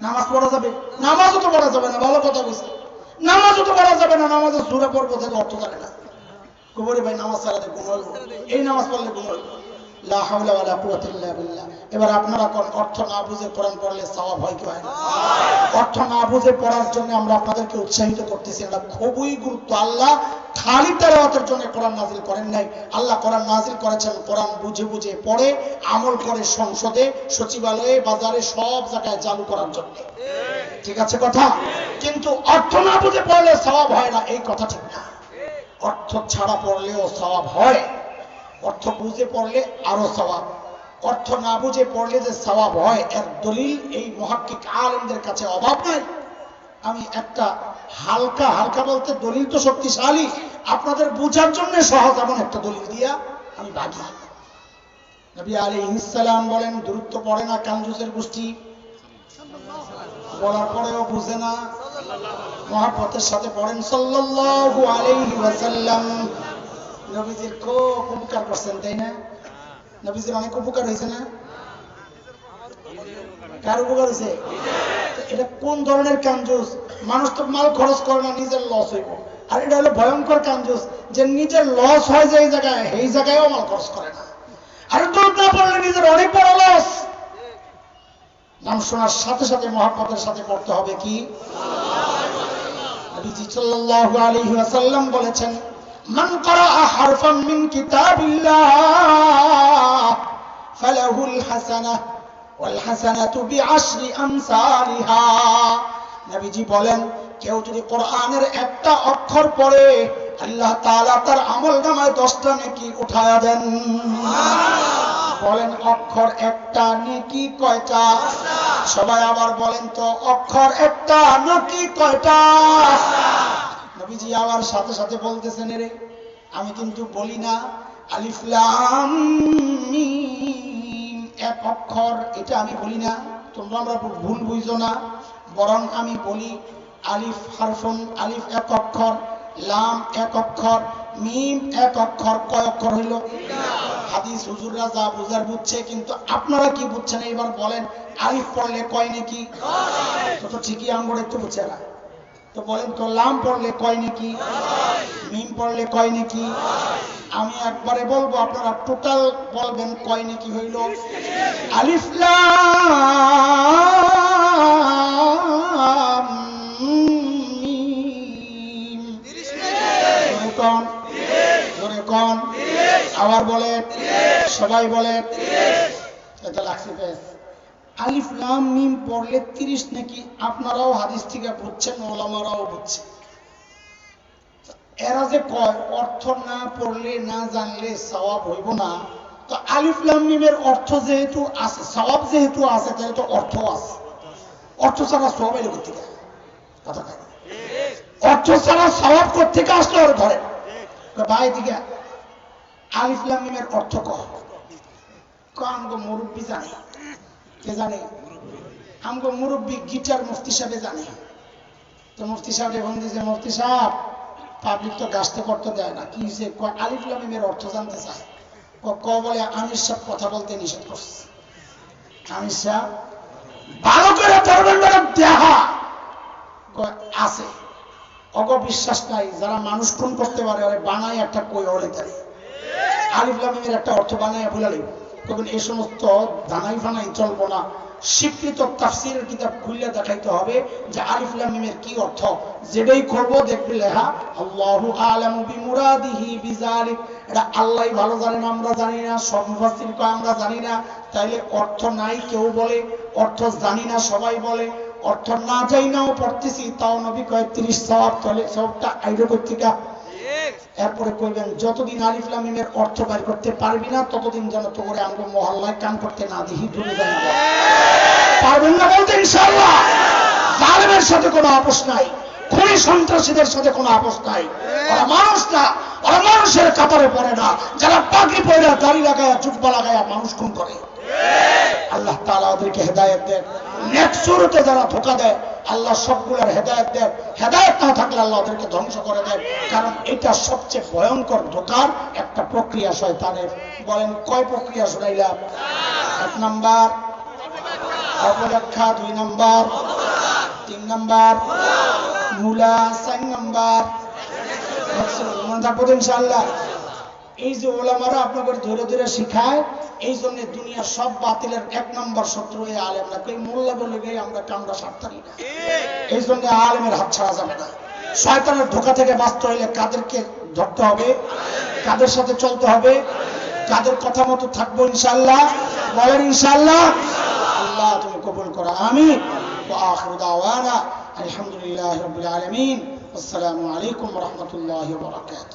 নামাজ পড়া যাবে। নামাজও তো পড়া যাবে না, ভালো কথা বলছে। নামাজও তো পড়া যাবে না, নামাজের সুরে পড়ব থেকে অর্থ জানে না। কুবরি ভাই, নামাজ ছাড়াতে গুণ হইব এই নামাজ পড়লে গুণ হইব এবার আপনারা কোন অর্থ না বুঝে কোরআন পড়লে সওয়াব হয় কি হয় অর্থ না বুঝে পড়ার জন্য আমরা আপনাদেরকে উৎসাহিত করতেছি। এটা খুবই গুরুত্ব আল্লাহ খালি তেলাওয়াতের জন্য কোরআন নাজিল করেন নাই। আল্লাহ কোরআন নাজিল করেছেন, কোরআন বুঝে বুঝে পড়ে, আমল করে সংসদে, সচিবালয়ে, বাজারে সব জায়গায় চালু করার জন্য। ঠিক আছে কথা? কিন্তু অর্থ না বুঝে পড়লে সওয়াব হয় না, এই কথা ঠিক না। অর্থ ছাড়া পড়লেও সওয়াব হয়। অর্থ বুঝে পড়লে আরও সওয়াব। অর্থ না বুঝে পড়লে যে সওয়াব হয়, এর দলিল এই মহাক্কিক আলমদের কাছে অভাব নাই। আমি একটা হালকা হালকা বলতে দলিল তো শক্তিশালী। আপনাদের বুঝার জন্য সহজ এমন একটা দলিল দিয়া আমি বাগি নবী আলী ইসালাম বলেন, দূরত্ব পড়ে না কাঞ্জুসের গোষ্ঠী। বলার পরেও বুঝে না। মহাপতের সাথে পড়েন, সাল্লাল্লাহু আলাইহি ওয়াসাল্লাম। নবীজির খুব উপকার করছেন, তাই না? নবীজির অনেক উপকার হয়েছে না? কার উপকার হয়েছে? এটা কোন ধরনের কাঞ্জুস মানুষ তো মাল খরচ করে না, নিজের লস হইব। আর এটা হলো ভয়ঙ্কর কাঞ্জুস যে নিজের লস হয় যে এই জায়গায় এই জায়গায়ও মাল খরচ করে না। আর দুধ না পড়লে নিজের অনেক বড় লস নাম শোনার সাথে সাথে মহাপতের সাথে পড়তে হবে কি? নবীজি বলেছেন, মান ক্বারাআ হারফান মিন কিতাবিল্লাহ, ফালাহুল হাসানাহ। নবীজি বলেন, কেউ যদি কোরআনের একটা অক্ষর পড়ে, আল্লাহ তাআলা তার আমলনামায় 10টা নেকি উঠায়া দেন। বলেন, অক্ষর একটা নেকি কয়টা? সবাই আবার বলেন তো, অক্ষর একটা নেকি কয়টা? নবীজি আবার সাথে সাথে বলতেছেন রে আমি কিন্তু বলি না, আলিফ এক অক্ষর, এটা আমি বলি না, তোমরা আমরা ভুল বুঝো না। বরং আমি বলি আলিফ হারফুন, আলিফ এক অক্ষর, লাম এক অক্ষর, মিম এক অক্ষর, কয় অক্ষর হইল? হাদিস হুজুররা যা বুঝার বুঝছে, কিন্তু আপনারা কি বুঝছেন? এবার বলেন, আলিফ পড়লে কয় নাকি? তো ঠিকই আঙ্গুর একটু বুঝছে না। তো বলেন তো, লাম পড়লে কয় নাকি? মিম পড়লে কয় নাকি? আমি একবারে বলব, আপনারা টোটাল বলবেন কয় নাকি হইল? আলিফ লাম মিম। জোরে কন জোরে কন। আবার বলে সবাই বলে এটা লাগছে বেশ আলিফ মিম পড়লে তিরিশ নাকি আপনারাও হাদিস থেকে বুঝছেন, ওলামারাও বুঝছে এরা যে কয় অর্থ না পড়লে না জানলে সওয়াব হইব না। তো আলিফ লাম মিমের অর্থ যেহেতু আছে সওয়াব যেহেতু আছে তাহলে তো অর্থ আছে। অর্থ ছাড়া সওয়াব এলো কোথেকে কথা অর্থ ছাড়া সওয়াব কোথেকে আসলো ওর কয়, ভাই দিকে আলিফ লাম মিমের অর্থ কহ কাম মুরব্বী জানে। কে জানে? আমগো মুরব্বী গিটার মুফতি সাহেবে জানে। তো মুফতি সাহেব এখন দিয়েছে মুফতি সাহেব পাবলিক তো গাছতে করতে দেয় না। কি কয় আলিফ লামিমের অর্থ জানতে চায়। ক- বলে আমির সাহেব কথা বলতে নিষেধ করছে। আমির সাহেব ভালো করে পড়বেন কয়, আছে। অগ বিশ্বাস নাই যারা মানুষ খুন করতে পারে ওরে বানায় একটা কই হলে তারে। আলিফ লামিমের একটা অর্থ বানায় ভুলালি তখন এই সমস্ত দানাই ফানাই চলবো না। স্বীকৃত তাফসিরের কিতাব খুললে দেখাইতে হবে যে আলিফ লাম মিমের কি অর্থ? যেটাই করব দেখবি লেখা, আল্লাহু আলামু বিমুরাদিহি বিজালিক। এটা আল্লাহই ভালো জানেন আমরা জানি না, সব মুফাসসির কয়, আমরা জানি না। তাইলে অর্থ নাই কেউ বলে, অর্থ জানি না, সবাই বলে। অর্থ না যাই নাও পড়তেছি, তাও নবী কয় 30 সওয়াব তলে সবটা আইরো কর্তিকা এরপরে কইবেন যতদিন আলিফ লাম অর্থ বাইর করতে পারবি না, ততদিন যেন তো করে আমাকে মহল্লায় কাম করতে না দিহি দূরে যাই পারবেন না বলতে ইনশাআল্লাহ। জালেমের সাথে কোনো আপোষ নাই, খুনি সন্ত্রাসীদের সাথে কোনো আপোষ নাই। ওরা মানুষ না, ওরা মানুষের কাতারে পড়ে না। যারা পাগড়ি পরে দাড়ি লাগায় চুপা লাগায় মানুষ খুন করে। আল্লাহ তাআলা ওদেরকে হেদায়েত দেন। নেক সুরতে যারা ধোকা দেয় আল্লাহ সবগুলোর হেদায়েত দেন। হেদায়েত না থাকলে আল্লাহ ওদেরকে ধ্বংস করে দেন। কারণ এটা সবচেয়ে ভয়ঙ্কর ধোকার একটা প্রক্রিয়া শয়তানের। বলেন, কয় প্রক্রিয়া শুনাইলাম? এক নাম্বার অপব্যাখ্যা দুই নাম্বার, তিন নাম্বার, মূলা, চার নাম্বার। মনে থাকব তো ইনশাআল্লাহ। এই যে ওলামারা আপনাদের ধরে ধরে শিখায় এই জন্য দুনিয়ার সব বাতিলের এক নম্বর শত্রু এই আলেম না। কেউ মোল্লা বলে গিয়ে আমরা কামরা সারতারি না। এই জন্য আলেমের হাত ছাড়া যাবে না। শয়তানের ধোকা থেকে বাঁচতে হইলে কাদেরকে ধরতে হবে, কাদের সাথে চলতে হবে, কাদের কথা মতো থাকব ইনশাল্লাহ বলেন ইনশাল্লাহ আল্লাহ তুমি কবুল করা আমি আলহামদুলিল্লাহ রবিল আলমিন। আসসালামু আলাইকুম রহমতুল্লাহ বরাকাত